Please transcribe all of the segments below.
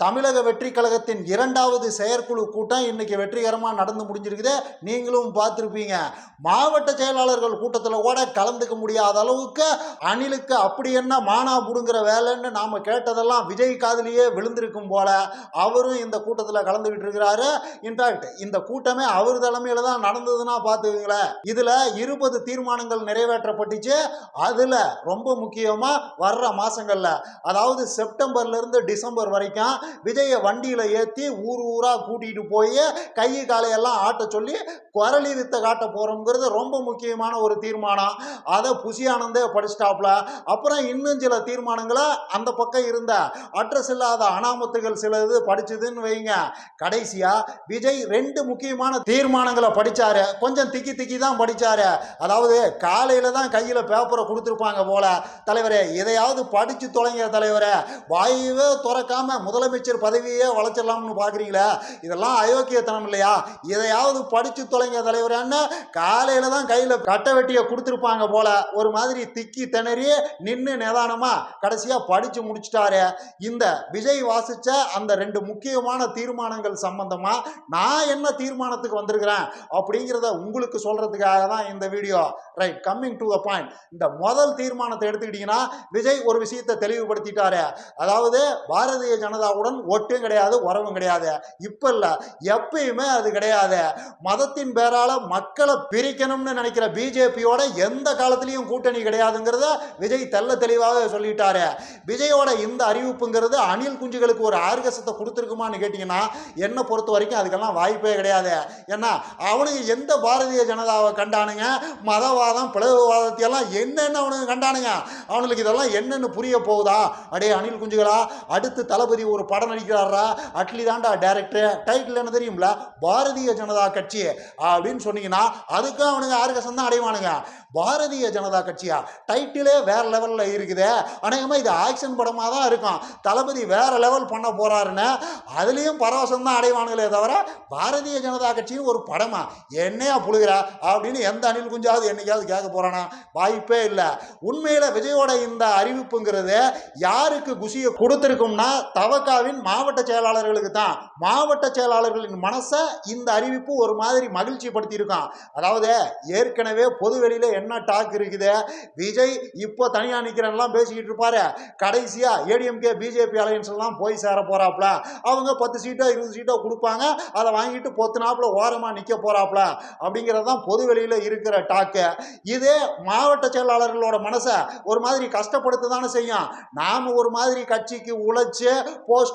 தமிழக வெற்றி கழகத்தின் இரண்டாவது செயற்குழு கூட்டம் இன்னைக்கு வெற்றிகரமாக நடந்து முடிஞ்சிருக்குது. நீங்களும் பார்த்துருப்பீங்க. மாவட்ட செயலாளர்கள் கூட்டத்தில் கூட கலந்துக்க முடியாத அளவுக்கு அணிலுக்கு அப்படி என்ன மானா புடுங்குற வேலைன்னு நாம் கேட்டதெல்லாம் விஜய் காதுலேயே விழுந்திருக்கும் போல அவரும் இந்த கூட்டத்தில் கலந்துக்கிட்டு இருக்கிறாரு. இன்ஃபேக்ட் இந்த கூட்டமே அவர் தலைமையில் தான் நடந்ததுன்னா பார்த்துக்குங்களேன். இதில் இருபது தீர்மானங்கள் நிறைவேற்றப்பட்டுச்சு. அதில் ரொம்ப முக்கியமாக வர்ற மாதங்களில் அதாவது செப்டம்பர்லேருந்து டிசம்பர் வரைக்கும் விஜயை வண்டியில் ஏற்றி ஊர் ஊராக கூட்டிகிட்டு போய் கை காலையெல்லாம் ஆட்ட சொல்லி குரலி வித்தை காட்ட போகிறோங்கிறது ரொம்ப முக்கியமான ஒரு தீர்மானம். அதை புசியானந்தே படிச்சிட்டாப்ல அப்புறம் இன்னும் சில தீர்மானங்களை அந்த பக்கம் இருந்த அட்ரஸ் இல்லாத அனாமத்துகள் சில இது படிச்சதுன்னு வைங்க. கடைசியாக விஜய் ரெண்டு முக்கியமான தீர்மானங்களை படித்தார் கொஞ்சம் திக்கி திக்கி தான் படித்தார் அதாவது காலையில் தான் கையில் பேப்பரை கொடுத்துருப்பாங்க போல. தலைவரே இதையாவது படித்து தொலைங்க தலைவரே. வாயுவே திறக்காம முதலமைச்சர் பதவியே வளைச்சிடலாம்னு பார்க்குறீங்களா? இதெல்லாம் அயோக்கியத்தனம் இல்லையா? இதையாவது படித்து தொலைங்க தலைவரான்னு காலையில் தான் கையில் கட்டை வெட்டியை கொடுத்துருப்பாங்க போல. ஒரு மாதிரி திக்கி திணறி நின்று நிதானமாக கடைசியாக படித்து முடிச்சிட்டாரு. இந்த விஜய் வாசித்த அந்த ரெண்டு முக்கியமான தீர்மானங்கள் சம்பந்தமாக நான் என்ன தீர்மானத்துக்கு வந்திருக்கிறேன் அப்படிங்கிறத உங்களுக்கு சொல்கிறதுக்காக தான் இந்த video. Right coming to the point இந்த முதல் தீர்மானத்தை எடுத்துக்கிட்டிங்கன்னா விஜய் ஒரு விஷயத்தை தெளிவுபடுத்திட்டாரு. அதாவது பாரதிய மதத்துடன் ஒட்டும் கிடையாது உறவும் கிடையாது. இப்போ இல்லை எப்பயுமே அது கிடையாது. மதத்தின் பேரால மக்களை பிரிக்கணும்னு நினைக்கிற பிஜேபியோட எந்த காலத்திலையும் கூட்டணி கிடையாதுங்கிறத விஜய் தெல்ல தெளிவாக சொல்லிட்டாரு. விஜயோட இந்த அறிவிப்புங்கிறது அணில் குஞ்சுகளுக்கு ஒரு ஆர்கசத்தை கொடுத்துருக்குமான்னு கேட்டிங்கன்னா என்னை பொறுத்த வரைக்கும் அதுக்கெல்லாம் வாய்ப்பே கிடையாது. ஏன்னா அவனுக்கு எந்த பாரதிய ஜனதாவை கண்டானுங்க? மதவாதம் பிளவுவாதத்தையெல்லாம் என்னென்ன அவனுக்கு கண்டானுங்க? அவனுக்கு இதெல்லாம் என்னென்னு புரிய போகுதா? அடே அணில் குஞ்சுகளா அடுத்து தளபதி ஒரு படம் நடிக்கிறாரா? அட்லி தாண்டா டேரக்டர் டைட்டில் என்ன தெரியும்ல? பாரதிய ஜனதா கட்சி. அப்படின்னு சொன்னீங்கன்னா அதுக்கும் அவனுங்க ஆர்கசம் தான் அடைவானுங்க. பாரதிய ஜனதா கட்சியா? டைட்டிலே வேற லெவலில் இருக்குது. அநேகமாக இது ஆக்ஷன் படமாக தான் இருக்கும். தளபதி வேற லெவல் பண்ண போறாருன்னு அதுலேயும் பரவசம் தான் அடைவானுங்களே தவிர பாரதிய ஜனதா கட்சின்னு ஒரு படமா? என்னையா புழுகிற? அப்படின்னு எந்த அணில் குஞ்சாவது என்னைக்காவது கேட்க போறானா? வாய்ப்பே இல்லை. உண்மையில் விஜயோட இந்த அறிவிப்புங்கிறது யாருக்கு குசியை கொடுத்துருக்கும்னா தவக்காவின் மாவட்ட செயலாளர்களுக்கு தான் மாவட்ட செயலாளர்களின் மனசை இந்த அறிவிப்பு ஒரு மாதிரி மகிழ்ச்சி படுத்தியிருக்கான் அதாவது ஏற்கனவே பொதுவெளியில் என்ன டாக் இருக்குது? விஜய் இப்போ தனியாக நிற்கிறன்லாம் பேசிக்கிட்டு இருப்பாரு. கடைசியாக ஏடிஎம்கே பிஜேபி அலையன்ஸ் எல்லாம் போய் சேர போகிறாப்புல அவங்க பத்து சீட்டோ இருபது சீட்டோ கொடுப்பாங்க. அதை வாங்கிட்டு பொத்து ஓரமாக நிற்க போகிறாப்புல அப்படிங்கிறது தான் பொது வெளியில் இருக்கிற டாக்கு. இதே மாவட்ட செயலாளர்களோட மனசை ஒரு மாதிரி கஷ்டப்படுத்த தானே செய்யும். நாம் ஒரு மாதிரி கட்சிக்கு உழைச்சு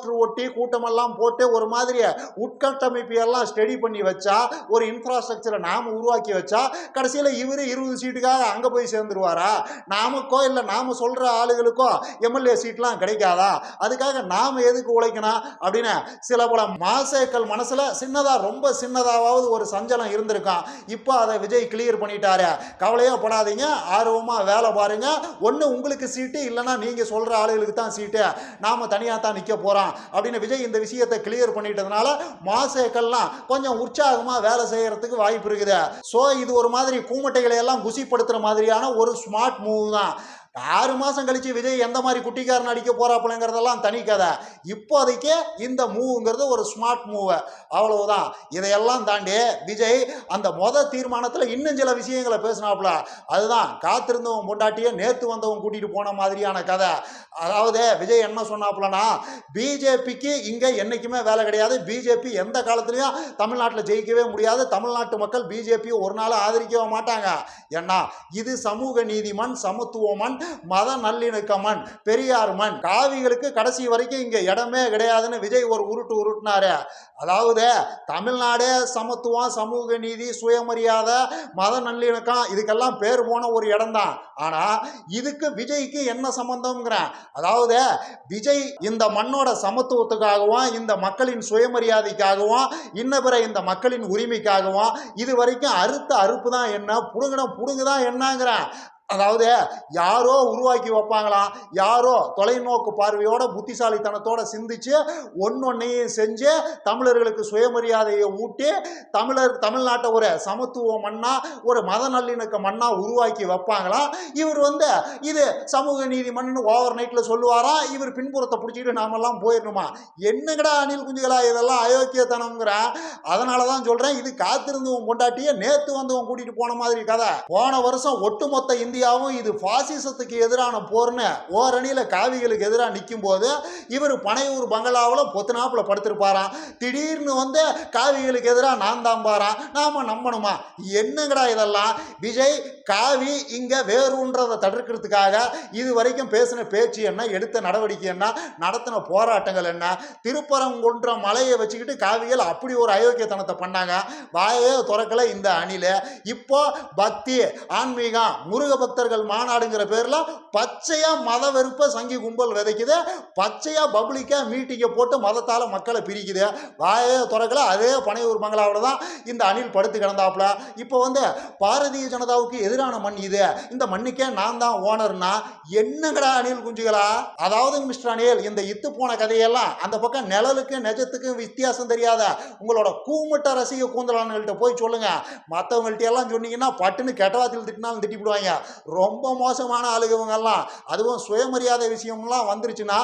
போஸ்டர் ஒட்டி கூட்டமெல்லாம் போட்டு ஒரு மாதிரி உட்கட்டமைப்பு எல்லாம் ஸ்டடி பண்ணி வச்சா ஒரு இன்ஃப்ராஸ்ட்ரக்சரை நாம் உருவாக்கி வச்சா கடைசியில் இவரே இருபது சீட்டுக்காக அங்கே போய் சேர்ந்துருவாரா? நாமக்கோ இல்லை நாம் சொல்கிற ஆளுகளுக்கோ எம்எல்ஏ சீட்லாம் கிடைக்காதா? அதுக்காக நாம் எதுக்கு உழைக்கணும்? அப்படின்னு சில பல மாசேக்கள் மனசில் சின்னதாக ரொம்ப சின்னதாவது ஒரு சஞ்சலம் இருந்திருக்கான் இப்போ அதை விஜய் கிளியர் பண்ணிட்டாரு. கவலையே படாதீங்க. ஆர்வமாக வேலை பாருங்க. ஒன்று உங்களுக்கு சீட்டு இல்லைன்னா நீங்கள் சொல்கிற ஆளுகளுக்கு தான் சீட்டு. நாம் தனியாக தான் நிற்க போகிறோம் அப்படின்னு விஜய் இந்த விஷயத்தை கிளியர் பண்ணிட்டதுனால மாசேக்கள்லாம் கொஞ்சம் உற்சாகமாக வேலை செய்யறதுக்கு வாய்ப்பு இருக்குது. ஸோ இது ஒரு மாதிரி கூமட்டைகளை எல்லாம் குசிப்படுத்துகிற மாதிரியான ஒரு ஸ்மார்ட் மூவ் தான். ஆறு மாதம் கழித்து விஜய் எந்த மாதிரி குட்டிக்காரன் அடிக்க போறாப்புலங்கிறதெல்லாம் தனி கதை. இப்போதைக்கு இந்த மூவுங்கிறது ஒரு ஸ்மார்ட் மூவு. அவ்வளவுதான். இதையெல்லாம் தாண்டி விஜய் அந்த மொத தீர்மானத்தில் இன்னும் சில விஷயங்களை பேசினாப்புல. அதுதான் காத்திருந்தவன் பொண்டாட்டியை நேற்று வந்தவன் கூட்டிகிட்டு போன மாதிரியான கதை. அதாவது விஜய் என்ன சொன்னாப்புலனா பிஜேபிக்கு இங்கே என்றைக்குமே வேலை கிடையாது. பிஜேபி எந்த காலத்துலையும் தமிழ்நாட்டில் ஜெயிக்கவே முடியாது. தமிழ்நாட்டு மக்கள் பிஜேபியை ஒரு நாள் ஆதரிக்கவே மாட்டாங்க. ஏன்னா இது சமூக நீதிமன் சமத்துவமன் மத நல்லிணக்க மண் பெரியார் மண் காவிகளுக்கு கடைசி வரைக்கும் இங்கே இடமே கிடையாதுன்னு விஜய் ஒரு உருட்டு உருட்டுனாரு. அதாவது தமிழ்நாடே சமத்துவம் சமூக நீதி சுயமரியாதை மத நல்லிணக்கம் இதுக்கெல்லாம் பேர் போன ஒரு இடம்தான். ஆனால் இதுக்கு விஜய்க்கு என்ன சம்பந்தம்ங்கிறேன். அதாவது விஜய் இந்த மண்ணோட சமத்துவத்துக்காகவும் இந்த மக்களின் சுயமரியாதைக்காகவும் இன்ன பிற இந்த மக்களின் உரிமைக்காகவும் இது வரைக்கும் அறுத்த அறுப்பு தான் என்ன புடுங்கின புடுங்குதான் என்னங்கிறேன். அதாவது யாரோ உருவாக்கி வைப்பாங்களாம் யாரோ தொலைநோக்கு பார்வையோட புத்திசாலித்தனத்தோட சிந்திச்சு ஒன்னொன்னையும் செஞ்சு தமிழர்களுக்கு சுயமரியாதையை ஊட்டி தமிழர் தமிழ்நாட்டை ஒரு சமத்துவ மண்ணா ஒரு மத நல்லிணக்க மண்ணா உருவாக்கி வைப்பாங்களாம் இவர் வந்து இது சமூக நீதி மண்ணுன்னு ஓவர் நைட்ல சொல்லுவாரா? இவர் பின்புறத்தை பிடிச்சிக்கிட்டு நாமெல்லாம் போயிடணுமா? என்னங்கடா அணில் குஞ்சுகளா இதெல்லாம் அயோக்கியத்தனம்ங்கிற? அதனால தான் சொல்றேன் இது காத்திருந்தவன் கொண்டாட்டியே நேத்து வந்தவன் கூட்டிட்டு போன மாதிரி கதை. போன வருஷம் ஒட்டுமொத்த இந்தியாவும் இது பாசிசத்துக்கு எதிரான போர்னு ஓரணியில் காவிகளுக்கு எதிராக நிற்கும் போது இவர் பனையூர் பங்களாவில் பொத்துனாப்பில் படுத்திருப்பாராம். திடீர்னு வந்து காவிகளுக்கு எதிராக நான் தான் பாரான் நாம நம்பணுமா? என்னங்கடா இதெல்லாம்? விஜய் காவி இங்கே வேறுன்றதை தடுக்கிறதுக்காக இது வரைக்கும் பேசின பேச்சு என்ன? எடுத்த நடவடிக்கை என்ன? நடத்தின போராட்டங்கள் என்ன? திருப்பரங்குன்ற மலையை வச்சுக்கிட்டு காவிகள் அப்படி ஒரு அயோக்கியத்தனத்தை பண்ணாங்க. வாயே துறக்கலை இந்த அணில இப்போ பக்தி ஆன்மீகம் முருக பக்தர்கள் மாநாடுங்கிற பேர்ல பச்சையா மத வெறுப்ப சங்கி கும்பல் விதைக்குது. பச்சையா பப்ளிக்கா மீட்டிங்கை போட்டு மதத்தால மக்களை பிரிக்குது. வாயே துறக்கல அதே பனையூர் பங்களாவில் தான் இந்த அணில் படுத்து கிடந்தாப்புல. இப்போ வந்து பாரதிய ஜனதாவுக்கு எதிரான மண் இது. இந்த மண்ணுக்கே நான் தான் ஓனர்னா என்னங்கடா அணில் குஞ்சுகளா? அதாவது மிஸ்டர் அணில் இந்த இத்து போன கதையெல்லாம் அந்த பக்கம் நிழலுக்கும் நெஜத்துக்கும் வித்தியாசம் தெரியாத உங்களோட கூமுட்ட ரசிக கூந்தலான்கள்ட்ட போய் சொல்லுங்க. மற்றவங்கள்ட்ட எல்லாம் சொன்னீங்கன்னா பட்டுன்னு கெட்டவாத்தில் திட்டினாலும் திட்டிவிடுவாங்க. ரொம்ப மோசமான ஆளுக இவங்கெல்லாம். அதுவும் சுயமரியாதை விஷயம்லாம் வந்துருச்சுன்னா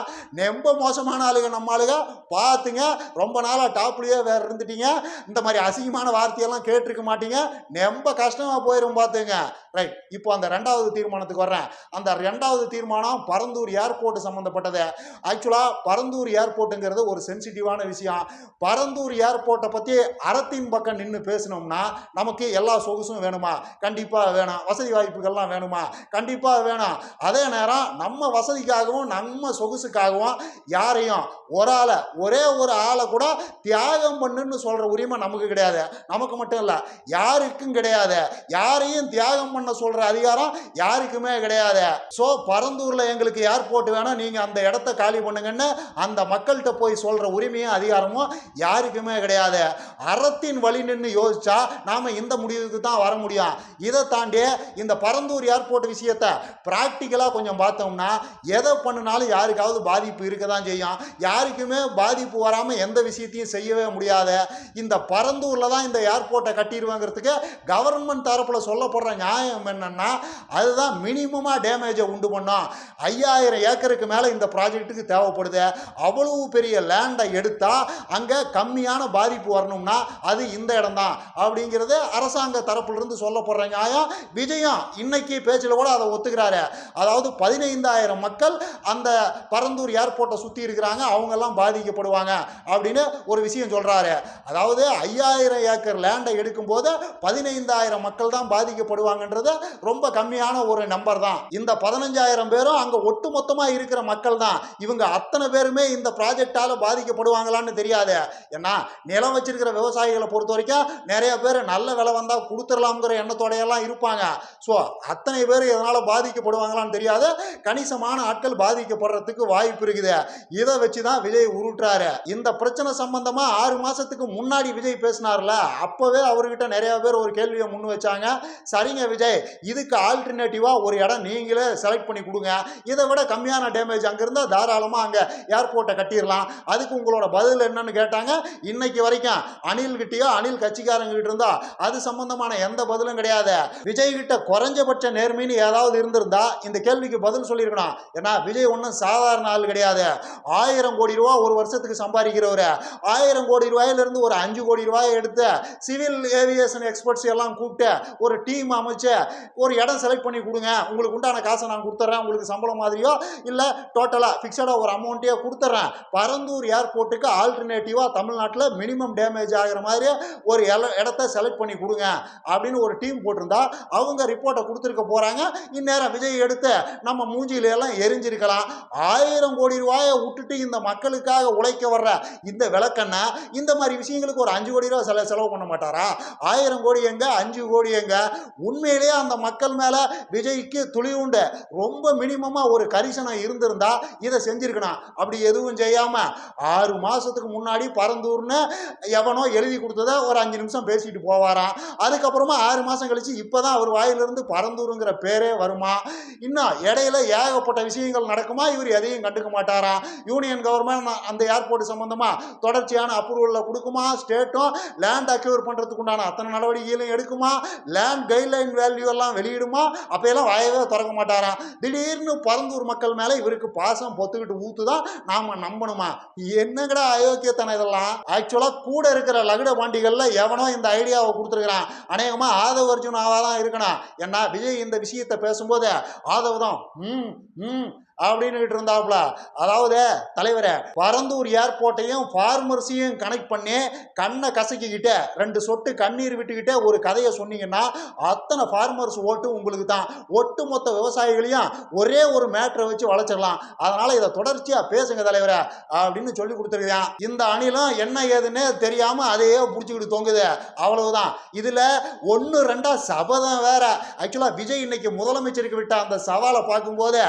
ரொம்ப மோசமான ஆளுக நம்ம ஆளுக பார்த்துங்க ரொம்ப நாளாக டாப்லேயே வேறு இருந்துட்டீங்க. இந்த மாதிரி அசிங்கமான வார்த்தையெல்லாம் கேட்டிருக்க மாட்டீங்க. ரொம்ப கஷ்டமாக போயிடும் பார்த்துங்க. ரைட் இப்போ அந்த ரெண்டாவது தீர்மானத்துக்கு வர்றேன். அந்த ரெண்டாவது தீர்மானம் பரந்தூர் ஏர்போர்ட் சம்மந்தப்பட்டது ஆக்சுவலாக பரந்தூர் ஏர்போர்ட்டுங்கிறது ஒரு சென்சிட்டிவான விஷயம். பரந்தூர் ஏர்போர்ட்டை பற்றி அறத்தின் பக்கம் நின்று பேசினோம்னா நமக்கு எல்லா சொகுசும் வேணுமா? கண்டிப்பாக வேணும். வசதி வாய்ப்புகள்லாம் வேணும் கண்டிப்பாக வேணும். அதே நேரம் நம்ம வசதிக்காகவும் நம்ம சொகுசுக்காகவும் யாரையும் ஒரு ஆளை ஒரே ஒரு ஆளை கூட தியாகம் பண்ணுன்னு சொல்கிற உரிமை நமக்கு கிடையாது. நமக்கு மட்டும் இல்லை யாருக்கும் கிடையாது. யாரையும் தியாகம் பண்ண சொல்கிற அதிகாரம் யாருக்குமே கிடையாது. ஸோ பரந்தூரில் எங்களுக்கு ஏர்போர்ட் வேணும் நீங்கள் அந்த இடத்த காலி பண்ணுங்கன்னு அந்த மக்கள்கிட்ட போய் சொல்கிற உரிமையும் அதிகாரமும் யாருக்குமே கிடையாது. அறத்தின் வழி நின்று யோசிச்சா நாம் இந்த முடிவுக்கு தான் வர முடியும். இதை தாண்டி இந்த பரந்தூர் ஏர்போர்ட் விஷயத்தை ப்ராக்டிக்கலாக கொஞ்சம் பார்த்தோம்னா எதை பண்ணினாலும் யாருக்காவது பாதிப்பு இருக்க தான் செய்யும். யாருக்குமே பாதிப்பு வராமல் எந்த விஷயத்தையும் செய்யவே முடியாத இந்த பரந்தூரில் தான் இந்த ஏர்போர்ட்டை கட்டிடுவாங்கிறதுக்கு கவர்மெண்ட் தரப்பில் சொல்லப்படுற நியாயம் என்னன்னா அதுதான் மினிமமாக டேமேஜை உண்டு பண்ணோம். ஐயாயிரம் ஏக்கருக்கு மேலே இந்த ப்ராஜெக்ட்டுக்கு தேவைப்படுது. அவ்வளவு பெரிய லேண்டை எடுத்தால் அங்கே கம்மியான பாதிப்பு வரணும்னா அது இந்த இடம்தான். அப்படிங்கிறது அரசாங்க தரப்பிலிருந்து சொல்லப்படுற நியாயம். விஜயம் இன்னைக்கு பேச்சில் கூட அதை ஒத்துக்கிறாரு. அதாவது பதினைந்தாயிரம் மக்கள் அந்த பரந்தூர் ஏர்போர்ட்டை சுற்றி இருக்கிறாங்க. அவங்கெல்லாம் பாதிக்கப்படுவாங்க அப்படின்னு ஒரு விஷயம் சொல்கிறாரு அதாவது ஐயாயிரம் ஏக்கர் லேண்டை எடுக்கும்போது பதினைந்தாயிரம் மக்கள் தான் பாதிக்கப்படுவாங்கன்றது ரொம்ப கம்மியான ஒரு நம்பர் தான். இந்த பதினஞ்சாயிரம் பேரும் அங்கே ஒட்டு மொத்தமாக இருக்கிற மக்கள் தான். இவங்க அத்தனை பேருமே இந்த ப்ராஜெக்டால் பாதிக்கப்படுவாங்களான்னு தெரியாது. ஏன்னா நிலம் வச்சிருக்கிற விவசாயிகளை பொறுத்த வரைக்கும் நிறைய பேர் நல்ல விலை வந்தால் கொடுத்துடலாம்ங்கிற எண்ணத்தோடையெல்லாம் இருப்பாங்க. ஸோ அத்தனை பேர் இதனால் பாதிக்கப்படுவாங்களான்னு தெரியாது கணிசமான ஆட்கள் பாதிக்கப்படுறதுக்கு வாய்ப்பு இருக்குது. இதை வச்சு தான் விஜய் உருட்டுறாரு. இந்த பிரச்சனை சம்பந்தமா ஆறு மாசத்துக்கு முன்னாடி விஜய் பேசினார்ல அப்பவே அவர்கிட்ட நிறைய பேர் ஒரு கேள்வியை முன் வச்சாங்க. சரிங்க விஜய் இதுக்கு ஆல்டர்னேட்டிவாக ஒரு இடம் நீங்களே செலக்ட் பண்ணி கொடுங்க. இதை விட கம்மியான டேமேஜ் அங்க இருந்தா தாராளமா அங்க ஏர்போர்ட்டை கட்டிடலாம். அதுக்கு உங்களோட பதில் என்னன்னு கேட்டாங்க. இன்னைக்கு வரைக்கும் அனில் கிட்டயோ அனில் கட்சிக்காரங்க கிட்ட இருந்தா அது சம்பந்தமான எந்த பதிலும் கிடையாது. விஜய் கிட்ட குறைஞ்சபட்ச நேர்மைன்னு ஏதாவது இருந்திருந்தா இந்த கேள்விக்கு பதில் சொல்லியிருக்கணும். ஏன்னா விஜய் ஒன்றும் சாதாரண ஆள் கிடையாது. ஆயிரம் கோடி ரூபா ஒரு வருஷத்துக்கு சம்பாதிக்கிறவர். ஆயிரம் கோடி ரூபாயிலிருந்து ஒரு அஞ்சு கோடி ரூபாயை எடுத்து சிவில் ஏவியேஷன் எக்ஸ்பர்ட்ஸ் எல்லாம் கூப்பிட்டு ஒரு டீம் அமைச்சு ஒரு இடம் செலக்ட் பண்ணி கொடுங்க. உங்களுக்கு உண்டான காசை நான் கொடுத்துட்றேன் உங்களுக்கு சம்பளம் மாதிரியோ இல்லை டோட்டலாக ஃபிக்ஸடாக ஒரு அமௌண்ட்டையோ கொடுத்துட்றேன் பரந்தூர் ஏர்போர்ட்டுக்கு ஆல்டர்னேட்டிவாக தமிழ்நாட்டில் மினிமம் டேமேஜ் ஆகிற மாதிரி ஒரு இடத்த செலக்ட் பண்ணி கொடுங்க. அப்படின்னு ஒரு டீம் போட்டிருந்தா அவங்க ரிப்போர்ட்டை கொடுத்துருக்க போகிறாங்க இந்நேரம் விஜய் எடுத்து நம்ம மூஞ்சியில எல்லாம் எரிஞ்சிருக்கலாம். ஆயிரம் கோடி ரூபாயை விட்டுட்டு இந்த மக்களுக்காக உழைக்க வர்ற இந்த விளக்கண்ணை இந்த மாதிரி விஷயங்களுக்கு ஒரு அஞ்சு கோடி ரூபா செல செலவு பண்ண மாட்டாரா? ஆயிரம் கோடி எங்க அஞ்சு கோடி எங்க? உண்மையிலேயே அந்த மக்கள் மேலே விஜய்க்கு துளிவுண்டு ரொம்ப மினிமமாக ஒரு கரிசனம் இருந்திருந்தா இதை செஞ்சிருக்கணும். அப்படி எதுவும் செய்யாமல் ஆறு மாதத்துக்கு முன்னாடி பரந்தூர்னு எவனோ எழுதி கொடுத்ததை ஒரு அஞ்சு நிமிஷம் பேசிட்டு போவாராம். அதுக்கப்புறமா ஆறு மாதம் கழிச்சு இப்போ தான் அவர் வாயிலிருந்து பரந்தூருங்கிற அரசியலுங்கிற பேரே வருமா? இன்னும் இடையில ஏகப்பட்ட விஷயங்கள் நடக்குமா? இவர் எதையும் கண்டுக்க மாட்டாராம் யூனியன் கவர்மெண்ட் அந்த ஏர்போர்ட் சம்பந்தமா தொடர்ச்சியான அப்ரூவலில் கொடுக்குமா? ஸ்டேட்டும் லேண்ட் அக்யூர் பண்ணுறதுக்கு உண்டான அத்தனை நடவடிக்கைகளையும் எடுக்குமா? லேண்ட் கைட்லைன் வேல்யூ எல்லாம் வெளியிடுமா? அப்பையெல்லாம் வாயவே திறக்க மாட்டாராம் திடீர்னு பரந்தூர் மக்கள் மேலே இவருக்கு பாசம் பொத்துக்கிட்டு ஊத்துதான் நாம நம்பணுமா? என்னங்கடா அயோக்கியத்தனம் இதெல்லாம்? ஆக்சுவலாக கூட இருக்கிற லகுட பாண்டிகளில் எவனோ இந்த ஐடியாவை கொடுத்துருக்குறான். அநேகமாக ஆதவ அர்ஜுனாவாக தான் இருக்கணும். ஏன்னா விஜய் இந்த விஷயத்தை பேசும்போது ஆதவ தான் ம் ம் அப்படின்னு இருந்தாப்புல அதாவது தலைவரே பரந்தூர் ஏர்போர்ட்டையும் ஃபார்மர்ஸையும் கனெக்ட் பண்ணி கண்ணை கசக்கிக்கிட்டே ரெண்டு சொட்டு கண்ணீர் விட்டுக்கிட்டே ஒரு கதையை சொன்னீங்கன்னா அத்தனை ஃபார்மர்ஸ் ஓட்டு உங்களுக்கு தான். ஒட்டுமொத்த விவசாயிகளையும் ஒரே ஒரு மேட்ரை வச்சு வளச்சிடலாம் அதனால இதை தொடர்ச்சியாக பேசுங்க தலைவரே அப்படின்னு சொல்லி கொடுத்துருக்கேன். இந்த அணிலும் என்ன ஏதுன்னு தெரியாமல் அதையே பிடிச்சிக்கிட்டு தொங்குது. அவ்வளவுதான். இதில் ஒன்று ரெண்டா சபதம் வேற. ஆக்சுவலாக விஜய் இன்னைக்கு முதலமைச்சருக்கு விட்ட அந்த சவாலை பார்க்கும்போது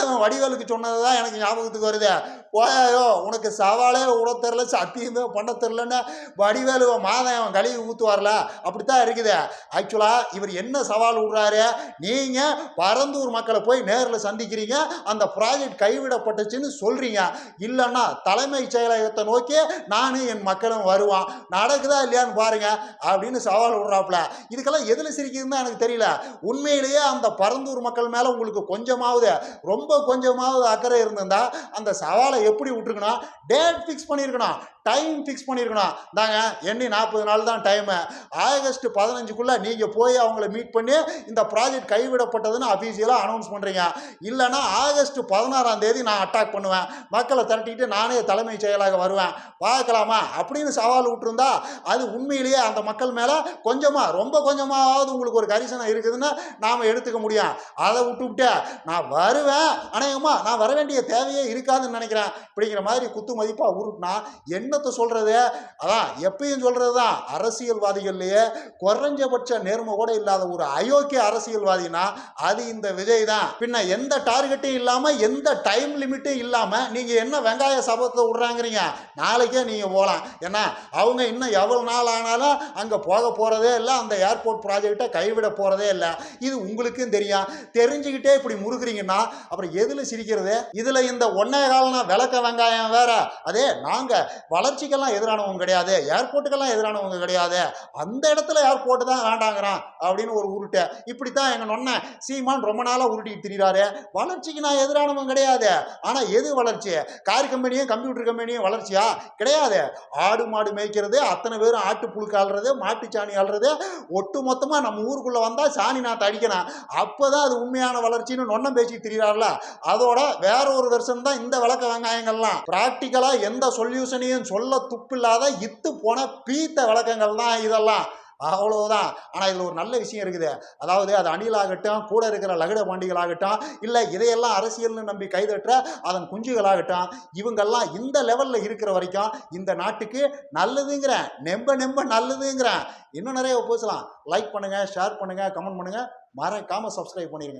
மாதவன் வடிவேலுக்கு சொன்னது தான் எனக்கு ஞாபகத்துக்கு வருது. போயோ உனக்கு சவாலே விட தெரில சத்தியமே பண்ண தெரிலன்னு வடிவேலு மாதம் கழுவி ஊற்றுவார்ல அப்படித்தான் இருக்குது. ஆக்சுவலாக இவர் என்ன சவால் விடுறாரு? நீங்கள் பரந்தூர் மக்களை போய் நேரில் சந்திக்கிறீங்க. அந்த ப்ராஜெக்ட் கைவிடப்பட்டுச்சுன்னு சொல்கிறீங்க இல்லைன்னா தலைமை செயலகத்தை நோக்கி நானும் என் மக்களும் வருவான் நடக்குதா இல்லையான்னு பாருங்க அப்படின்னு சவால் விடுறாப்புல. இதுக்கெல்லாம் எதில் சிரிக்குதுன்னு எனக்கு தெரியல. உண்மையிலேயே அந்த பரந்தூர் மக்கள் மேலே உங்களுக்கு கொஞ்சமாவது ரொம்ப கொஞ்சமாவது அக்கறை இருந்திருந்தா அந்த சவாலை எப்படி விட்டுருக்கணும்? டேட் ஃபிக்ஸ் பண்ணியிருக்கணும் டைம் ஃபிக்ஸ் பண்ணியிருக்கணும் தாங்க எண்ணி நாற்பது நாள் தான் டைமு ஆகஸ்ட் பதினஞ்சுக்குள்ளே நீங்கள் போய் அவங்கள மீட் பண்ணி இந்த ப்ராஜெக்ட் கைவிடப்பட்டதுன்னு அஃபீஷியலாக அனௌன்ஸ் பண்ணுறீங்க இல்லைன்னா ஆகஸ்ட் பதினாறாம் தேதி நான் அட்டாக் பண்ணுவேன். மக்களை திரட்டிட்டு நானே தலைமை செயலாக வருவேன். பார்க்கலாமா? அப்படின்னு சவால் விட்டுருந்தா அது உண்மையிலேயே அந்த மக்கள் மேலே கொஞ்சமாக ரொம்ப கொஞ்சமாவது உங்களுக்கு ஒரு கரிசனம் இருக்குதுன்னு நாம் எடுத்துக்க முடியும். அதை விட்டுவிட்டு நான் வருவேன். அநேகமாக நான் வர வேண்டிய தேவையே இருக்காதுன்னு நினைக்கிறேன். அப்படிங்கிற மாதிரி குத்து மதிப்பாக உருட்டினா என்னத்தை சொல்கிறது அதான் எப்பயும் சொல்கிறது தான் அரசியல்வாதிகள்லையே குறைஞ்சபட்ச நேர்மை கூட இல்லாத ஒரு அயோக்கிய அரசியல்வாதினா அது இந்த விஜய் தான். பின்ன எந்த டார்கெட்டும் இல்லாமல் எந்த டைம் லிமிட்டும் இல்லாமல் நீங்கள் என்ன வெங்காய சபத்தை விட்றாங்கிறீங்க? நாளைக்கே நீங்கள் போகலாம் ஏன்னா அவங்க இன்னும் எவ்வளோ நாள் ஆனாலும் அங்கே போக போகிறதே இல்லை அந்த ஏர்போர்ட் ப்ராஜெக்டை கைவிட போகிறதே இல்லை. இது உங்களுக்கும் தெரியும். தெரிஞ்சுக்கிட்டே இப்படி முறுக்குறீங்கன்னா அப்புறம் எதில் சிரிக்கிறது? இதில் இந்த ஒன்னே காலனா விளக்க வெங்காயம் வேற. அதே நாங்கள் வளர்ச்சிக்கெல்லாம் எதிரானவங்க கிடையாது. ஏர்போர்ட்டுக்கெல்லாம் எதிரானவங்க கிடையாது. அந்த இடத்துல ஏர்போர்ட் தான் வேண்டாங்கிறான் அப்படின்னு ஒரு உருட்டு. இப்படித்தான் எங்கள் நொன்ன சீமான் ரொம்ப நாளாக உருட்டிட்டு திரிகிறாரு வளர்ச்சிக்கு நான் எதிரானவன் கிடையாது. ஆனால் எது வளர்ச்சி? கார் கம்பெனியும் கம்ப்யூட்டர் கம்பெனியும் வளர்ச்சியா? கிடையாது. ஆடு மாடு மேய்க்கிறது அத்தனை பேரும் ஆட்டு புழுக்க ஆள்றது மாட்டு சாணி ஆள்றது ஒட்டு மொத்தமாக நம்ம ஊருக்குள்ளே வந்தால் சாணி நான் தடிக்கிறேன் அப்போ தான் அது உண்மையான வளர்ச்சின்னு நொன்னம் பேசி திரிகிறார்ல அதோட வேற ஒரு வெர்ஷன் தான் இந்த விளக்க வெங்காயங்கள்லாம். ப்ராக்டிக்கலாக எந்த சொல்யூஷனையும் சொல்ல துப்பில்லாத இத்து போன பீத்த விளக்கங்கள் தான் இதெல்லாம். அவ்வளோதான் ஆனால் இதில் ஒரு நல்ல விஷயம் இருக்குது. அதாவது அது அணிலாகட்டும் கூட இருக்கிற லகுட பாண்டிகளாகட்டும் இல்லை இதையெல்லாம் அரசியல்னு நம்பி கைதட்டுற அதன் குஞ்சுகளாகட்டும் இவங்கெல்லாம் இந்த லெவலில் இருக்கிற வரைக்கும் இந்த நாட்டுக்கு நல்லதுங்கிறேன் நெம்ப நெம்ப நல்லதுங்கிறேன் இன்னும் நிறைய பேசலாம் லைக் பண்ணுங்கள் ஷேர் பண்ணுங்கள் கமெண்ட் பண்ணுங்கள் மறக்காமல் சப்ஸ்கிரைப் பண்ணிடுங்க